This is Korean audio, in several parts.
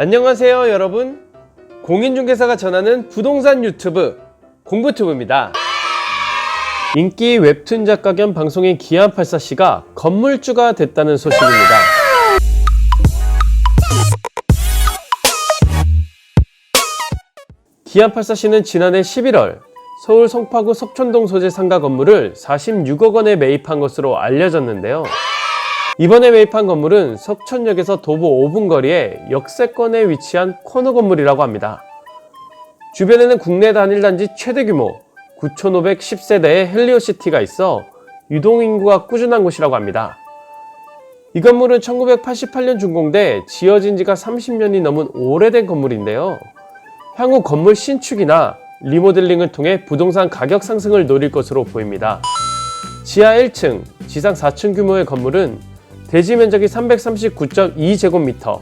안녕하세요 여러분. 공인중개사가 전하는 부동산 유튜브 공부튜브입니다. 인기 웹툰 작가 겸 방송인 기안84씨가 건물주가 됐다는 소식입니다. 기안84씨는 지난해 11월 서울 송파구 석촌동 소재 상가 건물을 46억 원에 매입한 것으로 알려졌는데요 이번에 매입한 건물은 석천역에서 도보 5분 거리에 역세권에 위치한 코너 건물이라고 합니다. 주변에는 국내 단일 단지 최대 규모 9,510세대의 헬리오시티가 있어 유동인구가 꾸준한 곳이라고 합니다. 이 건물은 1988년 준공돼 지어진 지가 30년이 넘은 오래된 건물인데요. 향후 건물 신축이나 리모델링을 통해 부동산 가격 상승을 노릴 것으로 보입니다. 지하 1층, 지상 4층 규모의 건물은 대지 면적이 339.2제곱미터,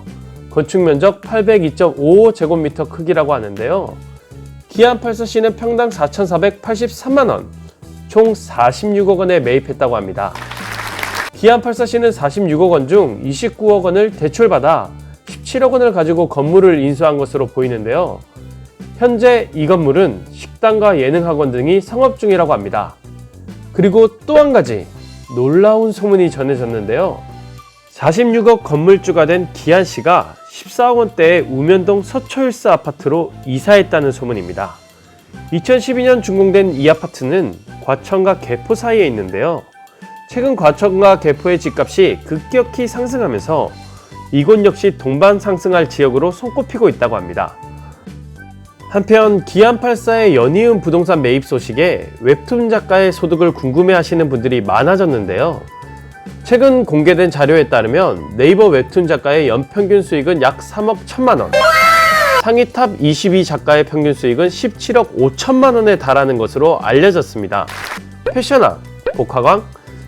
건축 면적 802.55제곱미터 크기라고 하는데요. 기안 84C는 평당 4,483만원, 총 46억 원에 매입했다고 합니다. 기안 84C는 46억 원 중 29억 원을 대출받아 17억 원을 가지고 건물을 인수한 것으로 보이는데요. 현재 이 건물은 식당과 예능학원 등이 성업 중이라고 합니다. 그리고 또 한 가지 놀라운 소문이 전해졌는데요. 46억 건물주가 된 기한 씨가 14억 원대의 우면동 서초일스 아파트로 이사했다는 소문입니다. 2012년 준공된 이 아파트는 과천과 개포 사이에 있는데요. 최근 과천과 개포의 집값이 급격히 상승하면서 이곳 역시 동반 상승할 지역으로 손꼽히고 있다고 합니다. 한편 기안84의 연이은 부동산 매입 소식에 웹툰 작가의 소득을 궁금해 하시는 분들이 많아졌는데요. 최근 공개된 자료에 따르면 네이버 웹툰 작가의 연평균 수익은 약 3억 1천만 원. 상위 탑 22 작가의 평균 수익은 17억 5천만 원에 달하는 것으로 알려졌습니다. 패션왕, 복화광,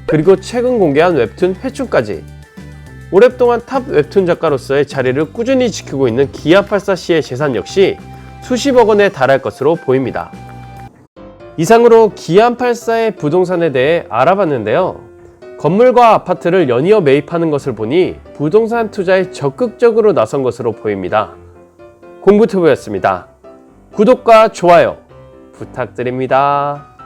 그리고 최근 공개한 웹툰 회춘까지 오랫동안 탑 웹툰 작가로서의 자리를 꾸준히 지키고 있는 기아84 씨의 재산 역시 수십억 원에 달할 것으로 보입니다. 이상으로 기안84의 부동산에 대해 알아봤는데요. 건물과 아파트를 연이어 매입하는 것을 보니 부동산 투자에 적극적으로 나선 것으로 보입니다. 공부투브였습니다. 구독과 좋아요 부탁드립니다.